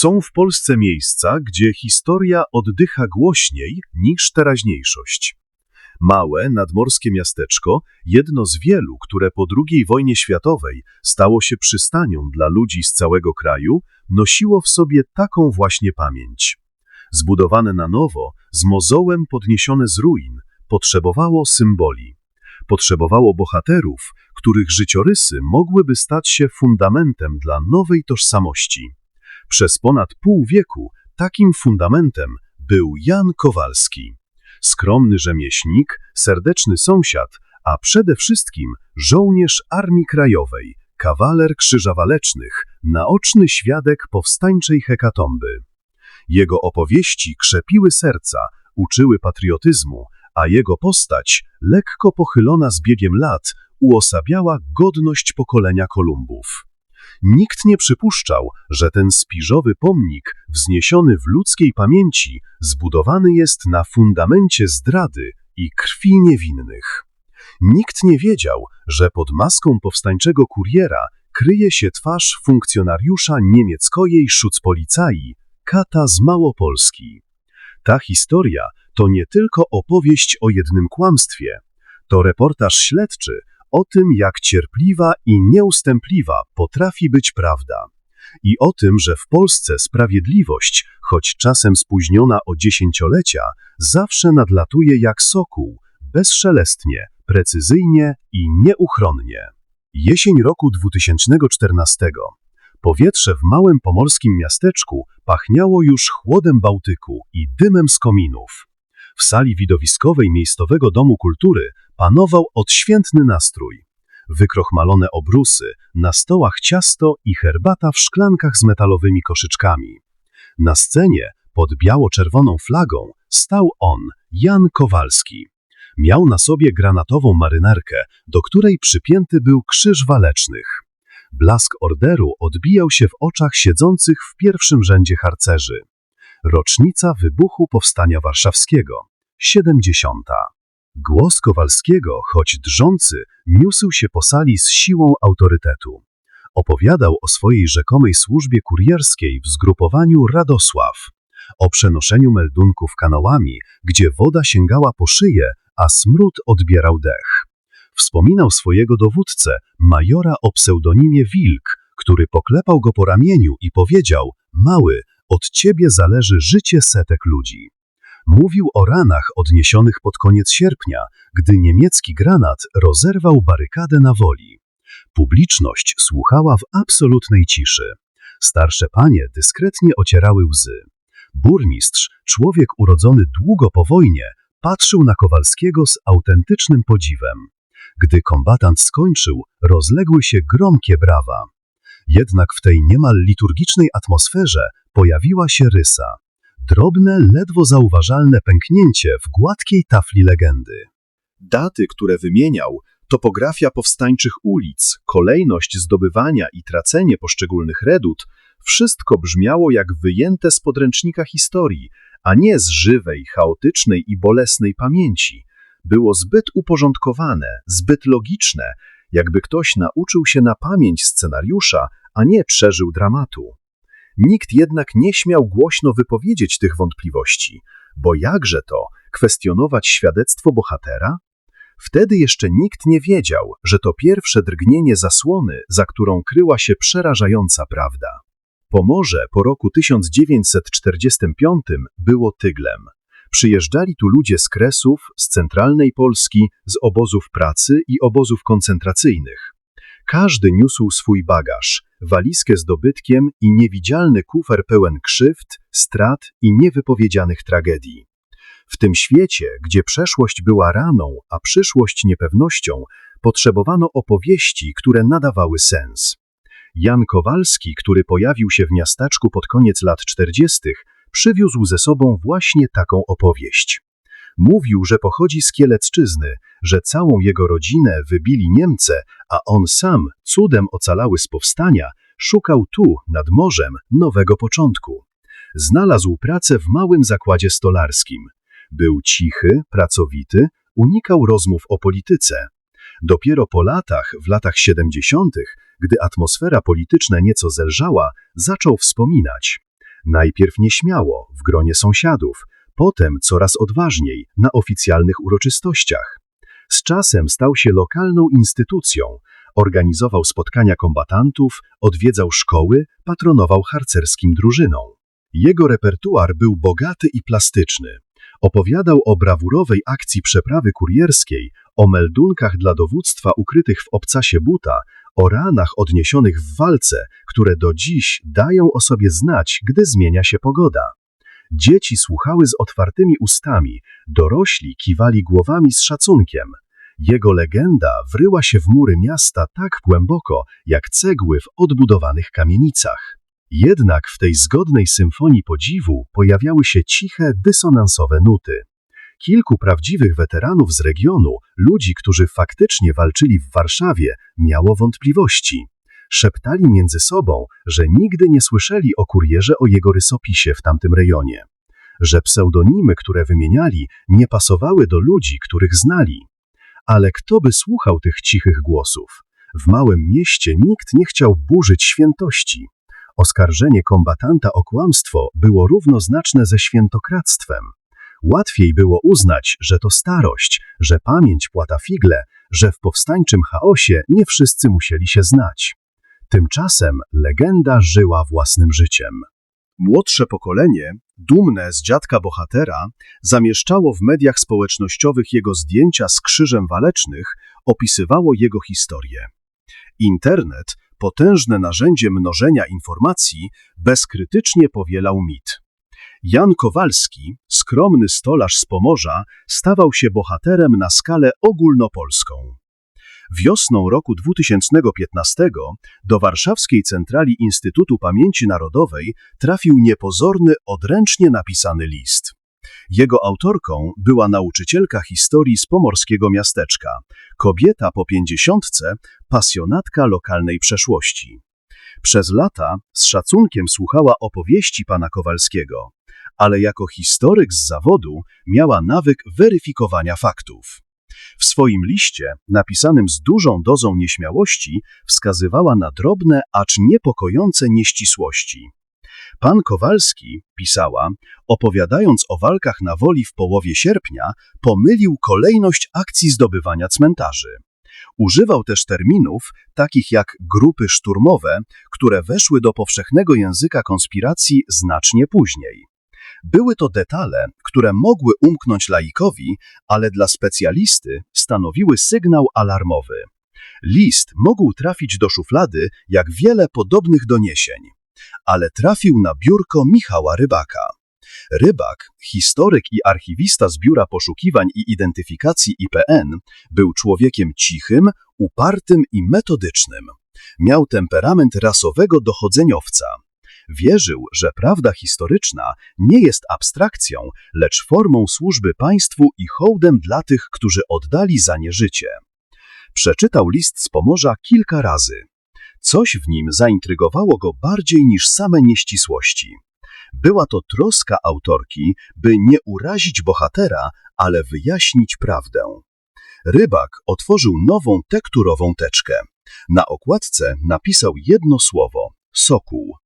Są w Polsce miejsca, gdzie historia oddycha głośniej niż teraźniejszość. Małe, nadmorskie miasteczko, jedno z wielu, które po II wojnie światowej stało się przystanią dla ludzi z całego kraju, nosiło w sobie taką właśnie pamięć. Zbudowane na nowo, z mozołem podniesione z ruin, potrzebowało symboli. Potrzebowało bohaterów, których życiorysy mogłyby stać się fundamentem dla nowej tożsamości. Przez ponad pół wieku takim fundamentem był Jan Kowalski. Skromny rzemieślnik, serdeczny sąsiad, a przede wszystkim żołnierz Armii Krajowej, kawaler Krzyża Walecznych, naoczny świadek powstańczej hekatomby. Jego opowieści krzepiły serca, uczyły patriotyzmu, a jego postać, lekko pochylona z biegiem lat, uosabiała godność pokolenia Kolumbów. Nikt nie przypuszczał, że ten spiżowy pomnik, wzniesiony w ludzkiej pamięci, zbudowany jest na fundamencie zdrady i krwi niewinnych. Nikt nie wiedział, że pod maską powstańczego kuriera kryje się twarz funkcjonariusza niemieckiej Schutzpolizei, Kata z Małopolski. Ta historia to nie tylko opowieść o jednym kłamstwie, to reportaż śledczy o tym, jak cierpliwa i nieustępliwa potrafi być prawda. I o tym, że w Polsce sprawiedliwość, choć czasem spóźniona o dziesięciolecia, zawsze nadlatuje jak sokół, bezszelestnie, precyzyjnie i nieuchronnie. Jesień roku 2014. Powietrze w małym pomorskim miasteczku pachniało już chłodem Bałtyku i dymem z kominów. W sali widowiskowej Miejscowego Domu Kultury panował odświętny nastrój. Wykrochmalone obrusy, na stołach ciasto i herbata w szklankach z metalowymi koszyczkami. Na scenie, pod biało-czerwoną flagą, stał on, Jan Kowalski. Miał na sobie granatową marynarkę, do której przypięty był krzyż walecznych. Blask orderu odbijał się w oczach siedzących w pierwszym rzędzie harcerzy. Rocznica wybuchu Powstania Warszawskiego. 70. Głos Kowalskiego, choć drżący, niósł się po sali z siłą autorytetu. Opowiadał o swojej rzekomej służbie kurierskiej w zgrupowaniu Radosław, o przenoszeniu meldunków kanałami, gdzie woda sięgała po szyję, a smród odbierał dech. Wspominał swojego dowódcę, majora o pseudonimie Wilk, który poklepał go po ramieniu i powiedział: Mały, od ciebie zależy życie setek ludzi. Mówił o ranach odniesionych pod koniec sierpnia, gdy niemiecki granat rozerwał barykadę na woli. Publiczność słuchała w absolutnej ciszy. Starsze panie dyskretnie ocierały łzy. Burmistrz, człowiek urodzony długo po wojnie, patrzył na Kowalskiego z autentycznym podziwem. Gdy kombatant skończył, rozległy się gromkie brawa. Jednak w tej niemal liturgicznej atmosferze pojawiła się rysa. Drobne, ledwo zauważalne pęknięcie w gładkiej tafli legendy. Daty, które wymieniał, topografia powstańczych ulic, kolejność zdobywania i tracenie poszczególnych redut, wszystko brzmiało jak wyjęte z podręcznika historii, a nie z żywej, chaotycznej i bolesnej pamięci. Było zbyt uporządkowane, zbyt logiczne, jakby ktoś nauczył się na pamięć scenariusza, a nie przeżył dramatu. Nikt jednak nie śmiał głośno wypowiedzieć tych wątpliwości, bo jakże to kwestionować świadectwo bohatera? Wtedy jeszcze nikt nie wiedział, że to pierwsze drgnienie zasłony, za którą kryła się przerażająca prawda. Pomorze po roku 1945 było tyglem. Przyjeżdżali tu ludzie z Kresów, z centralnej Polski, z obozów pracy i obozów koncentracyjnych. Każdy niósł swój bagaż, walizkę z dobytkiem i niewidzialny kufer pełen krzywd, strat i niewypowiedzianych tragedii. W tym świecie, gdzie przeszłość była raną, a przyszłość niepewnością, potrzebowano opowieści, które nadawały sens. Jan Kowalski, który pojawił się w miasteczku pod koniec lat 40., przywiózł ze sobą właśnie taką opowieść. Mówił, że pochodzi z Kielecczyzny, że całą jego rodzinę wybili Niemcy, a on sam, cudem ocalały z powstania, szukał tu, nad morzem, nowego początku. Znalazł pracę w małym zakładzie stolarskim. Był cichy, pracowity, unikał rozmów o polityce. Dopiero po latach, w latach 70., gdy atmosfera polityczna nieco zelżała, zaczął wspominać. Najpierw nieśmiało, w gronie sąsiadów, potem coraz odważniej, na oficjalnych uroczystościach. Z czasem stał się lokalną instytucją, organizował spotkania kombatantów, odwiedzał szkoły, patronował harcerskim drużynom. Jego repertuar był bogaty i plastyczny. Opowiadał o brawurowej akcji przeprawy kurierskiej, o meldunkach dla dowództwa ukrytych w obcasie buta, o ranach odniesionych w walce, które do dziś dają o sobie znać, gdy zmienia się pogoda. Dzieci słuchały z otwartymi ustami, dorośli kiwali głowami z szacunkiem. Jego legenda wryła się w mury miasta tak głęboko, jak cegły w odbudowanych kamienicach. Jednak w tej zgodnej symfonii podziwu pojawiały się ciche, dysonansowe nuty. Kilku prawdziwych weteranów z regionu, ludzi, którzy faktycznie walczyli w Warszawie, miało wątpliwości. Szeptali między sobą, że nigdy nie słyszeli o kurierze o jego rysopisie w tamtym rejonie. Że pseudonimy, które wymieniali, nie pasowały do ludzi, których znali. Ale kto by słuchał tych cichych głosów? W małym mieście nikt nie chciał burzyć świętości. Oskarżenie kombatanta o kłamstwo było równoznaczne ze świętokradztwem. Łatwiej było uznać, że to starość, że pamięć płata figle, że w powstańczym chaosie nie wszyscy musieli się znać. Tymczasem legenda żyła własnym życiem. Młodsze pokolenie, dumne z dziadka bohatera, zamieszczało w mediach społecznościowych jego zdjęcia z krzyżem walecznych, opisywało jego historię. Internet, potężne narzędzie mnożenia informacji, bezkrytycznie powielał mit. Jan Kowalski, skromny stolarz z Pomorza, stawał się bohaterem na skalę ogólnopolską. Wiosną roku 2015 do warszawskiej centrali Instytutu Pamięci Narodowej trafił niepozorny, odręcznie napisany list. Jego autorką była nauczycielka historii z pomorskiego miasteczka, kobieta po pięćdziesiątce, pasjonatka lokalnej przeszłości. Przez lata z szacunkiem słuchała opowieści pana Kowalskiego, ale jako historyk z zawodu miała nawyk weryfikowania faktów. W swoim liście, napisanym z dużą dozą nieśmiałości, wskazywała na drobne, acz niepokojące nieścisłości. Pan Kowalski, pisała, opowiadając o walkach na woli w połowie sierpnia, pomylił kolejność akcji zdobywania cmentarzy. Używał też terminów, takich jak grupy szturmowe, które weszły do powszechnego języka konspiracji znacznie później. Były to detale, które mogły umknąć laikowi, ale dla specjalisty stanowiły sygnał alarmowy. List mógł trafić do szuflady, jak wiele podobnych doniesień, ale trafił na biurko Michała Rybaka. Rybak, historyk i archiwista z Biura Poszukiwań i Identyfikacji IPN, był człowiekiem cichym, upartym i metodycznym. Miał temperament rasowego dochodzeniowca. Wierzył, że prawda historyczna nie jest abstrakcją, lecz formą służby państwu i hołdem dla tych, którzy oddali za nie życie. Przeczytał list z Pomorza kilka razy. Coś w nim zaintrygowało go bardziej niż same nieścisłości. Była to troska autorki, by nie urazić bohatera, ale wyjaśnić prawdę. Rybak otworzył nową tekturową teczkę. Na okładce napisał jedno słowo sokół.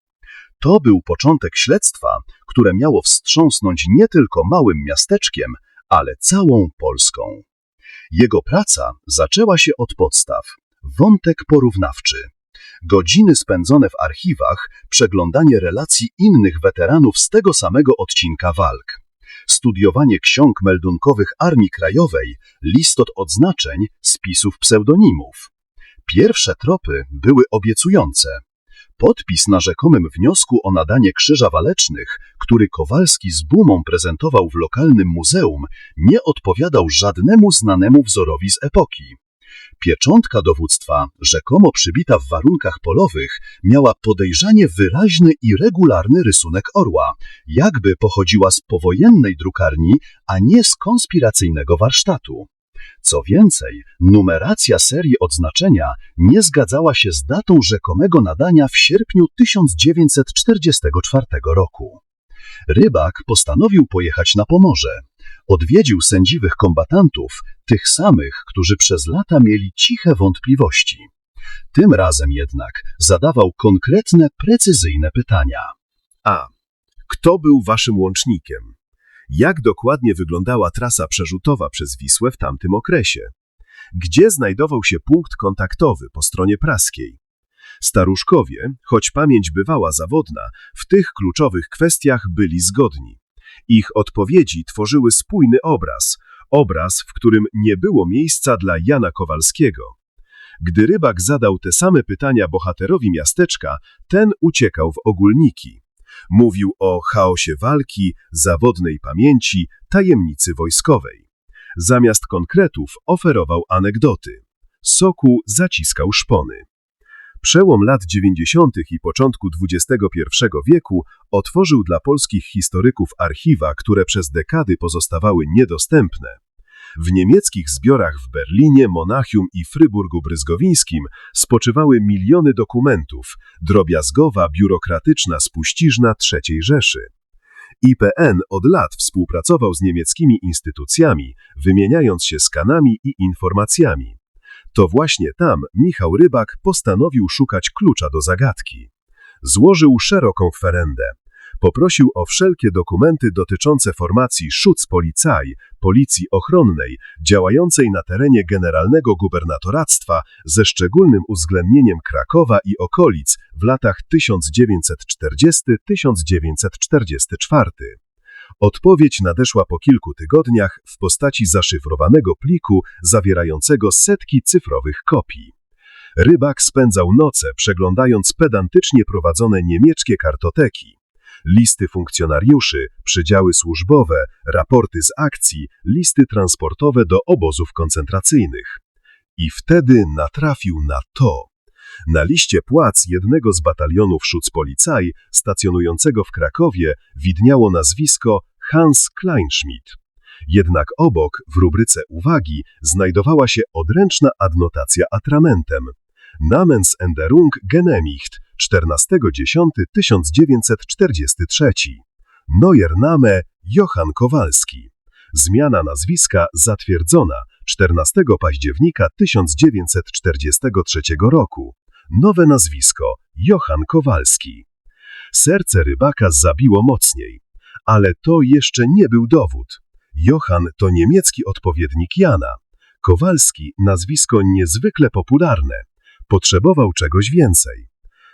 To był początek śledztwa, które miało wstrząsnąć nie tylko małym miasteczkiem, ale całą Polską. Jego praca zaczęła się od podstaw. Wątek porównawczy. Godziny spędzone w archiwach, przeglądanie relacji innych weteranów z tego samego odcinka walk. Studiowanie ksiąg meldunkowych Armii Krajowej, listot odznaczeń, spisów pseudonimów. Pierwsze tropy były obiecujące. Podpis na rzekomym wniosku o nadanie krzyża walecznych, który Kowalski z Bumą prezentował w lokalnym muzeum, nie odpowiadał żadnemu znanemu wzorowi z epoki. Pieczątka dowództwa, rzekomo przybita w warunkach polowych, miała podejrzanie wyraźny i regularny rysunek orła, jakby pochodziła z powojennej drukarni, a nie z konspiracyjnego warsztatu. Co więcej, numeracja serii odznaczenia nie zgadzała się z datą rzekomego nadania w sierpniu 1944 roku. Rybak postanowił pojechać na Pomorze. Odwiedził sędziwych kombatantów, tych samych, którzy przez lata mieli ciche wątpliwości. Tym razem jednak zadawał konkretne, precyzyjne pytania. A. Kto był waszym łącznikiem? Jak dokładnie wyglądała trasa przerzutowa przez Wisłę w tamtym okresie? Gdzie znajdował się punkt kontaktowy po stronie praskiej? Staruszkowie, choć pamięć bywała zawodna, w tych kluczowych kwestiach byli zgodni. Ich odpowiedzi tworzyły spójny obraz, obraz, w którym nie było miejsca dla Jana Kowalskiego. Gdy rybak zadał te same pytania bohaterowi miasteczka, ten uciekał w ogólniki. Mówił o chaosie walki, zawodnej pamięci, tajemnicy wojskowej. Zamiast konkretów oferował anegdoty. Soku zaciskał szpony. Przełom lat 90. i początku XXI wieku otworzył dla polskich historyków archiwa, które przez dekady pozostawały niedostępne. W niemieckich zbiorach w Berlinie, Monachium i Fryburgu Bryzgowińskim spoczywały miliony dokumentów, drobiazgowa, biurokratyczna spuścizna III Rzeszy. IPN od lat współpracował z niemieckimi instytucjami, wymieniając się skanami i informacjami. To właśnie tam Michał Rybak postanowił szukać klucza do zagadki. Złożył szeroką kwerendę. Poprosił o wszelkie dokumenty dotyczące formacji Schutzpolizei, policji ochronnej, działającej na terenie generalnego gubernatoractwa ze szczególnym uwzględnieniem Krakowa i okolic w latach 1940-1944. Odpowiedź nadeszła po kilku tygodniach w postaci zaszyfrowanego pliku zawierającego setki cyfrowych kopii. Rybak spędzał noce przeglądając pedantycznie prowadzone niemieckie kartoteki. Listy funkcjonariuszy, przydziały służbowe, raporty z akcji, listy transportowe do obozów koncentracyjnych. I wtedy natrafił na to. Na liście płac jednego z batalionów Schutzpolizei stacjonującego w Krakowie widniało nazwisko Hans Kleinschmidt. Jednak obok, w rubryce uwagi, znajdowała się odręczna adnotacja atramentem. Namensänderung genehmigt 14.10.1943. Neuer Name Johann Kowalski. Zmiana nazwiska zatwierdzona 14 października 1943 roku. Nowe nazwisko Johann Kowalski. Serce rybaka zabiło mocniej. Ale to jeszcze nie był dowód. Johann to niemiecki odpowiednik Jana. Kowalski nazwisko niezwykle popularne. Potrzebował czegoś więcej.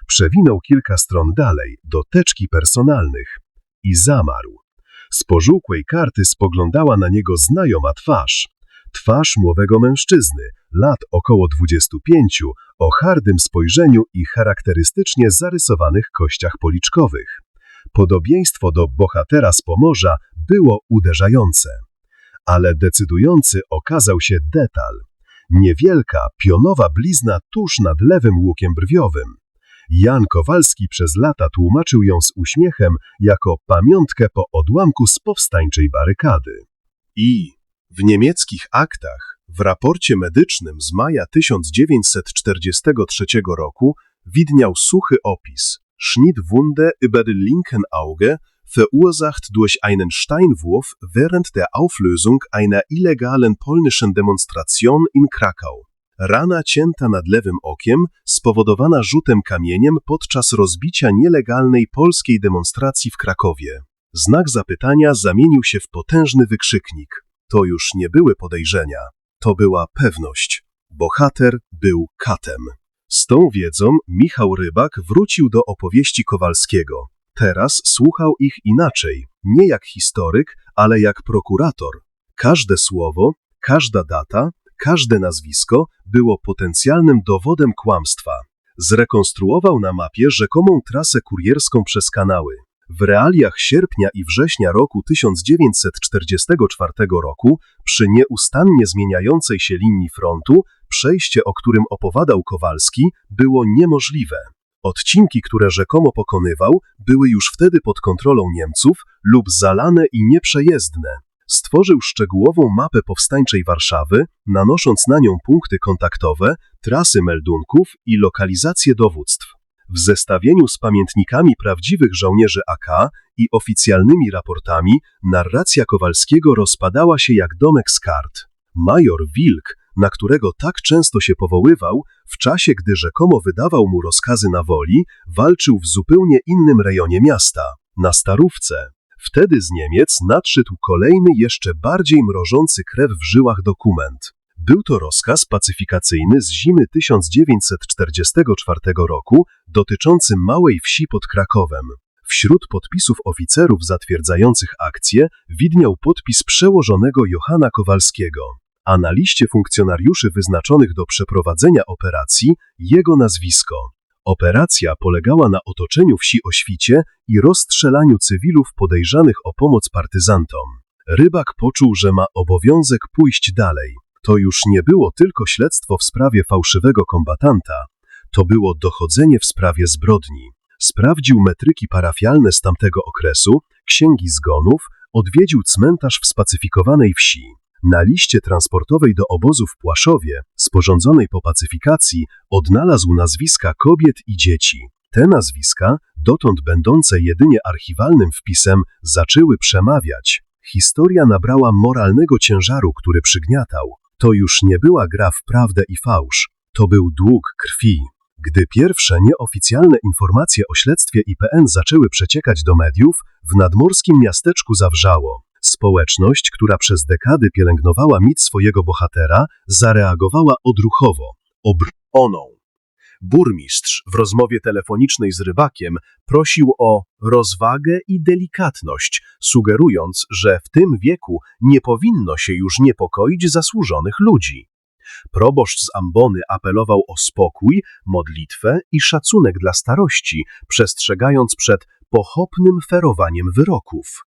Przewinął kilka stron dalej, do teczki personalnych. I zamarł. Z pożółkłej karty spoglądała na niego znajoma twarz. Twarz młodego mężczyzny, lat około 25, o hardym spojrzeniu i charakterystycznie zarysowanych kościach policzkowych. Podobieństwo do bohatera z Pomorza było uderzające. Ale decydujący okazał się detal. Niewielka, pionowa blizna tuż nad lewym łukiem brwiowym. Jan Kowalski przez lata tłumaczył ją z uśmiechem jako pamiątkę po odłamku z powstańczej barykady. I w niemieckich aktach, w raporcie medycznym z maja 1943 roku widniał suchy opis Schnittwunde über den linken Auge verursacht durch einen Steinwurf während der Auflösung einer illegalen polnischen Demonstration in Krakau. Rana cięta nad lewym okiem, spowodowana rzutem kamieniem podczas rozbicia nielegalnej polskiej demonstracji w Krakowie. Znak zapytania zamienił się w potężny wykrzyknik. To już nie były podejrzenia, to była pewność. Bohater był katem. Z tą wiedzą Michał Rybak wrócił do opowieści Kowalskiego. Teraz słuchał ich inaczej, nie jak historyk, ale jak prokurator. Każde słowo, każda data, każde nazwisko było potencjalnym dowodem kłamstwa. Zrekonstruował na mapie rzekomą trasę kurierską przez kanały. W realiach sierpnia i września roku 1944 roku, przy nieustannie zmieniającej się linii frontu, przejście, o którym opowiadał Kowalski, było niemożliwe. Odcinki, które rzekomo pokonywał, były już wtedy pod kontrolą Niemców lub zalane i nieprzejezdne. Stworzył szczegółową mapę powstańczej Warszawy, nanosząc na nią punkty kontaktowe, trasy meldunków i lokalizacje dowództw. W zestawieniu z pamiętnikami prawdziwych żołnierzy AK i oficjalnymi raportami, narracja Kowalskiego rozpadała się jak domek z kart. Major Wilk, na którego tak często się powoływał, w czasie gdy rzekomo wydawał mu rozkazy na woli, walczył w zupełnie innym rejonie miasta. na Starówce. Wtedy z Niemiec nadszedł kolejny, jeszcze bardziej mrożący krew w żyłach dokument. Był to rozkaz pacyfikacyjny z zimy 1944 roku dotyczący małej wsi pod Krakowem. Wśród podpisów oficerów zatwierdzających akcję widniał podpis przełożonego Johana Kowalskiego, a na liście funkcjonariuszy wyznaczonych do przeprowadzenia operacji jego nazwisko. Operacja polegała na otoczeniu wsi o świcie i rozstrzelaniu cywilów podejrzanych o pomoc partyzantom. Rybak poczuł, że ma obowiązek pójść dalej. To już nie było tylko śledztwo w sprawie fałszywego kombatanta, to było dochodzenie w sprawie zbrodni. Sprawdził metryki parafialne z tamtego okresu, księgi zgonów, odwiedził cmentarz w spacyfikowanej wsi. Na liście transportowej do obozu w Płaszowie, sporządzonej po pacyfikacji, odnalazł nazwiska kobiet i dzieci. Te nazwiska, dotąd będące jedynie archiwalnym wpisem, zaczęły przemawiać. Historia nabrała moralnego ciężaru, który przygniatał. To już nie była gra w prawdę i fałsz, to był dług krwi. Gdy pierwsze nieoficjalne informacje o śledztwie IPN zaczęły przeciekać do mediów, w nadmorskim miasteczku zawrzało. Społeczność, która przez dekady pielęgnowała mit swojego bohatera, zareagowała odruchowo. Obroną. Burmistrz w rozmowie telefonicznej z rybakiem prosił o rozwagę i delikatność, sugerując, że w tym wieku nie powinno się już niepokoić zasłużonych ludzi. Proboszcz z Ambony apelował o spokój, modlitwę i szacunek dla starości, przestrzegając przed pochopnym ferowaniem wyroków.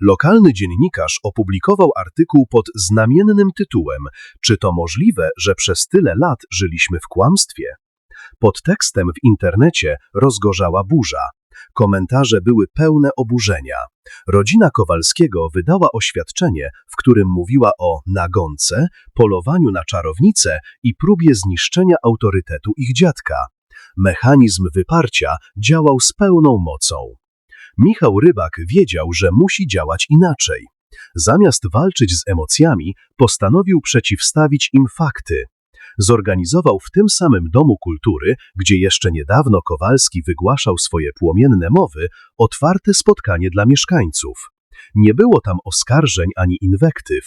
Lokalny dziennikarz opublikował artykuł pod znamiennym tytułem Czy to możliwe, że przez tyle lat żyliśmy w kłamstwie? Pod tekstem w internecie rozgorzała burza. Komentarze były pełne oburzenia. Rodzina Kowalskiego wydała oświadczenie, w którym mówiła o nagonce, polowaniu na czarownicę i próbie zniszczenia autorytetu ich dziadka. Mechanizm wyparcia działał z pełną mocą. Michał Rybak wiedział, że musi działać inaczej. Zamiast walczyć z emocjami, postanowił przeciwstawić im fakty. Zorganizował w tym samym Domu Kultury, gdzie jeszcze niedawno Kowalski wygłaszał swoje płomienne mowy, otwarte spotkanie dla mieszkańców. Nie było tam oskarżeń ani inwektyw.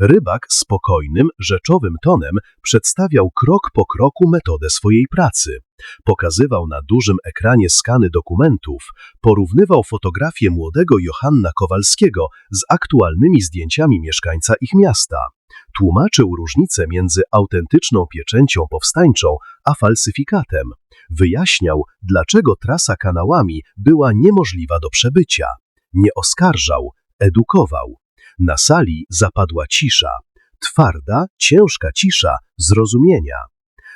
Rybak spokojnym, rzeczowym tonem przedstawiał krok po kroku metodę swojej pracy. Pokazywał na dużym ekranie skany dokumentów, porównywał fotografię młodego Johanna Kowalskiego z aktualnymi zdjęciami mieszkańca ich miasta. Tłumaczył różnicę między autentyczną pieczęcią powstańczą a falsyfikatem. Wyjaśniał, dlaczego trasa kanałami była niemożliwa do przebycia. Nie oskarżał, edukował. Na sali zapadła cisza. Twarda, ciężka cisza zrozumienia.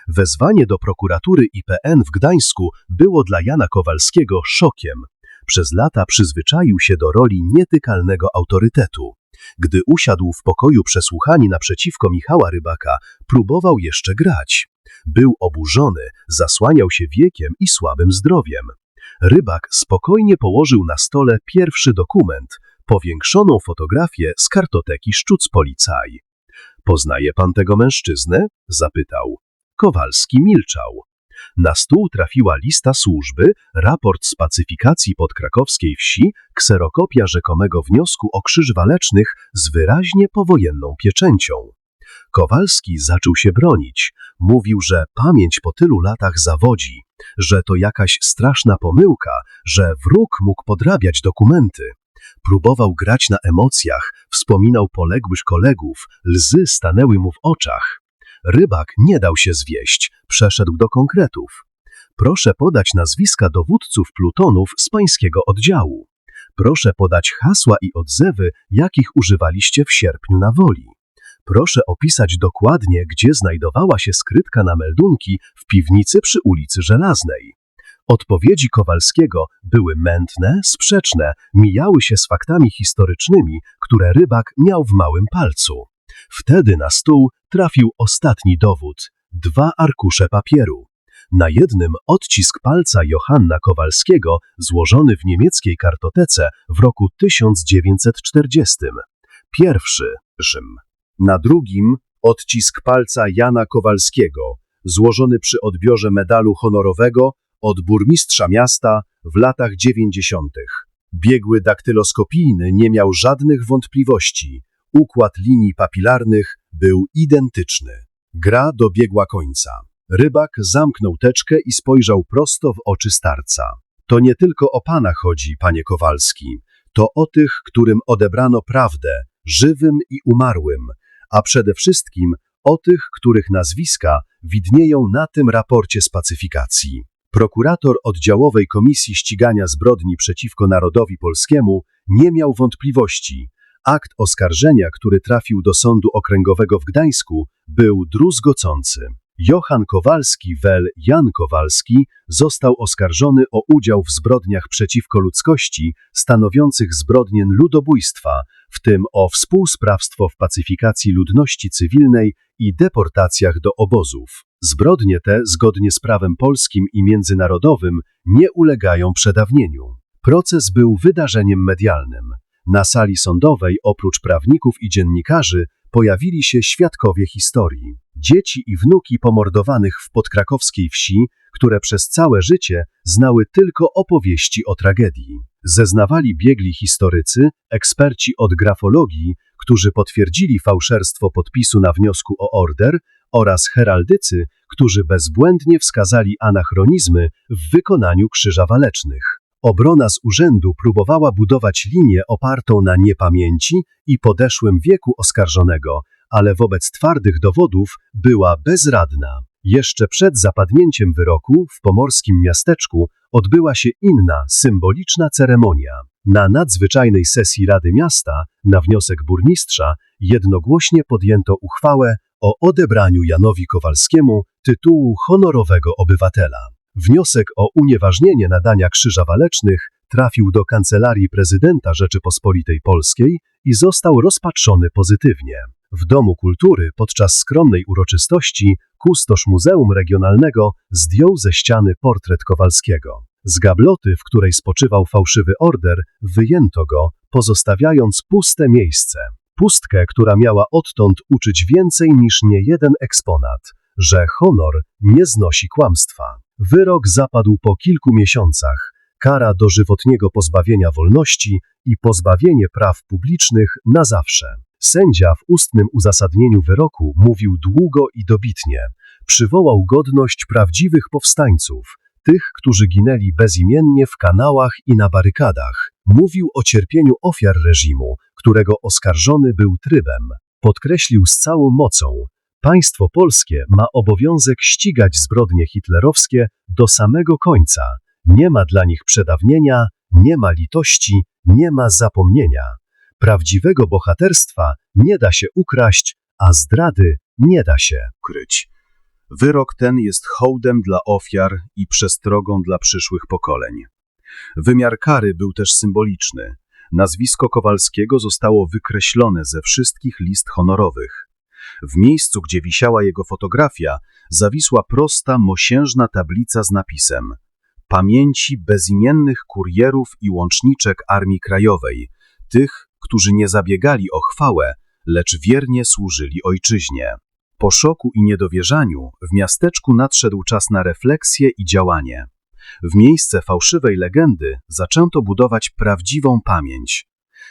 Wezwanie do prokuratury IPN w Gdańsku było dla Jana Kowalskiego szokiem. Przez lata przyzwyczaił się do roli nietykalnego autorytetu. Gdy usiadł w pokoju przesłuchani naprzeciwko Michała Rybaka, próbował jeszcze grać. Był oburzony, zasłaniał się wiekiem i słabym zdrowiem. Rybak spokojnie położył na stole pierwszy dokument, powiększoną fotografię z kartoteki Szczuc Policaj. Poznaje pan tego mężczyznę? zapytał. Kowalski milczał. Na stół trafiła lista służby, raport z pacyfikacji podkrakowskiej wsi, kserokopia rzekomego wniosku o krzyż walecznych z wyraźnie powojenną pieczęcią. Kowalski zaczął się bronić. Mówił, że pamięć po tylu latach zawodzi, że to jakaś straszna pomyłka, że wróg mógł podrabiać dokumenty. Próbował grać na emocjach, wspominał poległych kolegów, łzy stanęły mu w oczach. Rybak nie dał się zwieść, przeszedł do konkretów. Proszę podać nazwiska dowódców plutonów z pańskiego oddziału. Proszę podać hasła i odzewy, jakich używaliście w sierpniu na woli. Proszę opisać dokładnie, gdzie znajdowała się skrytka na meldunki w piwnicy przy ulicy Żelaznej. Odpowiedzi Kowalskiego były mętne, sprzeczne, mijały się z faktami historycznymi, które rybak miał w małym palcu. Wtedy na stół trafił ostatni dowód dwa arkusze papieru. Na jednym odcisk palca Johanna Kowalskiego złożony w niemieckiej kartotece w roku 1940. Pierwszy Rzym. Na drugim odcisk palca Jana Kowalskiego złożony przy odbiorze medalu honorowego od burmistrza miasta w latach 90. Biegły daktyloskopijny nie miał żadnych wątpliwości. Układ linii papilarnych był identyczny. Gra dobiegła końca. Rybak zamknął teczkę i spojrzał prosto w oczy starca. To nie tylko o pana chodzi, panie Kowalski. To o tych, którym odebrano prawdę, żywym i umarłym, a przede wszystkim o tych, których nazwiska widnieją na tym raporcie z pacyfikacji. Prokurator oddziałowej Komisji Ścigania Zbrodni przeciwko Narodowi Polskiemu nie miał wątpliwości. Akt oskarżenia, który trafił do Sądu Okręgowego w Gdańsku, był druzgocący. Johann Kowalski wel Jan Kowalski został oskarżony o udział w zbrodniach przeciwko ludzkości stanowiących zbrodnię ludobójstwa, w tym o współsprawstwo w pacyfikacji ludności cywilnej i deportacjach do obozów. Zbrodnie te, zgodnie z prawem polskim i międzynarodowym, nie ulegają przedawnieniu. Proces był wydarzeniem medialnym. Na sali sądowej, oprócz prawników i dziennikarzy, pojawili się świadkowie historii. Dzieci i wnuki pomordowanych w podkrakowskiej wsi, które przez całe życie znały tylko opowieści o tragedii. Zeznawali biegli historycy, eksperci od grafologii, którzy potwierdzili fałszerstwo podpisu na wniosku o order, oraz heraldycy, którzy bezbłędnie wskazali anachronizmy w wykonaniu krzyża walecznych. Obrona z urzędu próbowała budować linię opartą na niepamięci i podeszłym wieku oskarżonego, ale wobec twardych dowodów była bezradna. Jeszcze przed zapadnięciem wyroku w pomorskim miasteczku odbyła się inna, symboliczna ceremonia. Na nadzwyczajnej sesji Rady Miasta, na wniosek burmistrza, jednogłośnie podjęto uchwałę o odebraniu Janowi Kowalskiemu tytułu honorowego obywatela. Wniosek o unieważnienie nadania Krzyża Walecznych trafił do Kancelarii Prezydenta Rzeczypospolitej Polskiej i został rozpatrzony pozytywnie. W Domu Kultury podczas skromnej uroczystości kustosz Muzeum Regionalnego zdjął ze ściany portret Kowalskiego. Z gabloty, w której spoczywał fałszywy order, wyjęto go, pozostawiając puste miejsce. Pustkę, która miała odtąd uczyć więcej niż nie jeden eksponat, że honor nie znosi kłamstwa. Wyrok zapadł po kilku miesiącach. Kara dożywotniego pozbawienia wolności i pozbawienie praw publicznych na zawsze. Sędzia w ustnym uzasadnieniu wyroku mówił długo i dobitnie. Przywołał godność prawdziwych powstańców, tych, którzy ginęli bezimiennie w kanałach i na barykadach. Mówił o cierpieniu ofiar reżimu, którego oskarżony był trybem. Podkreślił z całą mocą, państwo polskie ma obowiązek ścigać zbrodnie hitlerowskie do samego końca. Nie ma dla nich przedawnienia, nie ma litości, nie ma zapomnienia. Prawdziwego bohaterstwa nie da się ukraść, a zdrady nie da się ukryć. Wyrok ten jest hołdem dla ofiar i przestrogą dla przyszłych pokoleń. Wymiar kary był też symboliczny. Nazwisko Kowalskiego zostało wykreślone ze wszystkich list honorowych. W miejscu, gdzie wisiała jego fotografia, zawisła prosta, mosiężna tablica z napisem Pamięci bezimiennych kurierów i łączniczek Armii Krajowej, tych, którzy nie zabiegali o chwałę, lecz wiernie służyli ojczyźnie. Po szoku i niedowierzaniu w miasteczku nadszedł czas na refleksję i działanie. W miejsce fałszywej legendy zaczęto budować prawdziwą pamięć.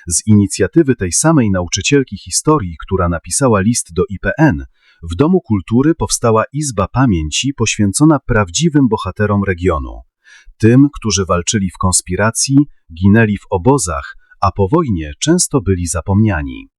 Z inicjatywy tej samej nauczycielki historii, która napisała list do IPN, w Domu Kultury powstała Izba Pamięci poświęcona prawdziwym bohaterom regionu. Tym, którzy walczyli w konspiracji, ginęli w obozach, a po wojnie często byli zapomniani.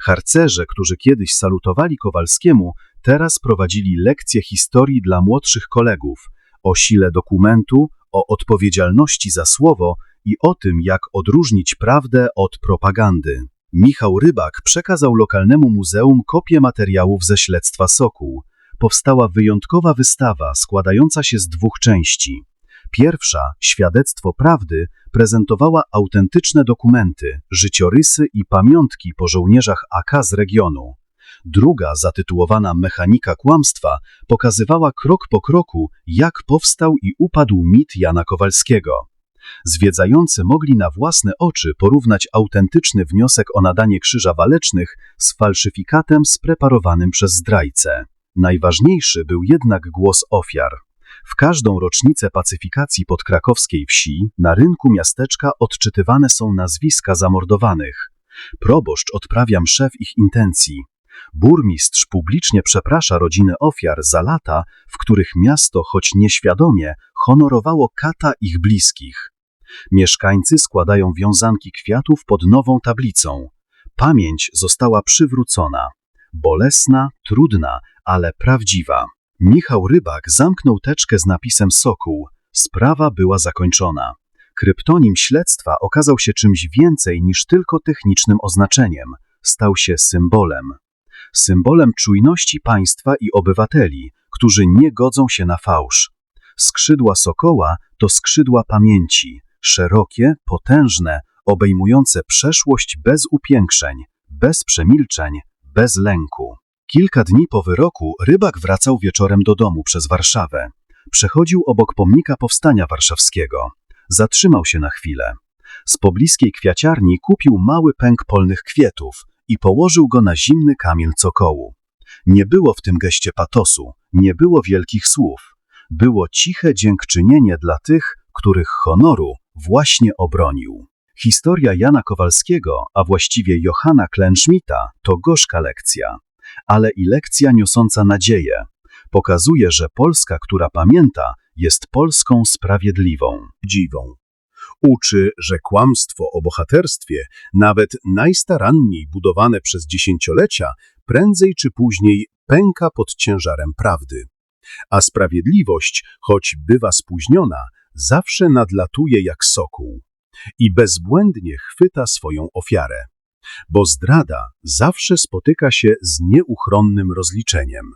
Harcerze, którzy kiedyś salutowali Kowalskiemu, teraz prowadzili lekcje historii dla młodszych kolegów o sile dokumentu, o odpowiedzialności za słowo i o tym, jak odróżnić prawdę od propagandy. Michał Rybak przekazał lokalnemu muzeum kopię materiałów ze śledztwa Sokół. Powstała wyjątkowa wystawa składająca się z dwóch części. Pierwsza, świadectwo prawdy, prezentowała autentyczne dokumenty, życiorysy i pamiątki po żołnierzach AK z regionu. Druga, zatytułowana Mechanika kłamstwa, pokazywała krok po kroku, jak powstał i upadł mit Jana Kowalskiego. Zwiedzający mogli na własne oczy porównać autentyczny wniosek o nadanie krzyża walecznych z falsyfikatem spreparowanym przez zdrajcę. Najważniejszy był jednak głos ofiar. W każdą rocznicę pacyfikacji podkrakowskiej wsi na rynku miasteczka odczytywane są nazwiska zamordowanych. Proboszcz odprawia mszę w ich intencji. Burmistrz publicznie przeprasza rodziny ofiar za lata, w których miasto, choć nieświadomie, honorowało kata ich bliskich. Mieszkańcy składają wiązanki kwiatów pod nową tablicą. Pamięć została przywrócona. Bolesna, trudna, ale prawdziwa. Michał Rybak zamknął teczkę z napisem Sokół. Sprawa była zakończona. Kryptonim śledztwa okazał się czymś więcej niż tylko technicznym oznaczeniem. Stał się symbolem. Symbolem czujności państwa i obywateli, którzy nie godzą się na fałsz. Skrzydła sokoła to skrzydła pamięci, szerokie, potężne, obejmujące przeszłość bez upiększeń, bez przemilczeń, bez lęku. Kilka dni po wyroku rybak wracał wieczorem do domu przez Warszawę. Przechodził obok pomnika Powstania Warszawskiego. Zatrzymał się na chwilę. Z pobliskiej kwiaciarni kupił mały pęk polnych kwietów i położył go na zimny kamień cokołu. Nie było w tym geście patosu, nie było wielkich słów. Było ciche dziękczynienie dla tych, których honoru właśnie obronił. Historia Jana Kowalskiego, a właściwie Johanna Kleinschmidta, to gorzka lekcja, ale i lekcja niosąca nadzieję. Pokazuje, że Polska, która pamięta, jest Polską sprawiedliwą. dziwą. Uczy, że kłamstwo o bohaterstwie, nawet najstaranniej budowane przez dziesięciolecia, prędzej czy później pęka pod ciężarem prawdy. A sprawiedliwość, choć bywa spóźniona, zawsze nadlatuje jak sokół i bezbłędnie chwyta swoją ofiarę. Bo zdrada zawsze spotyka się z nieuchronnym rozliczeniem.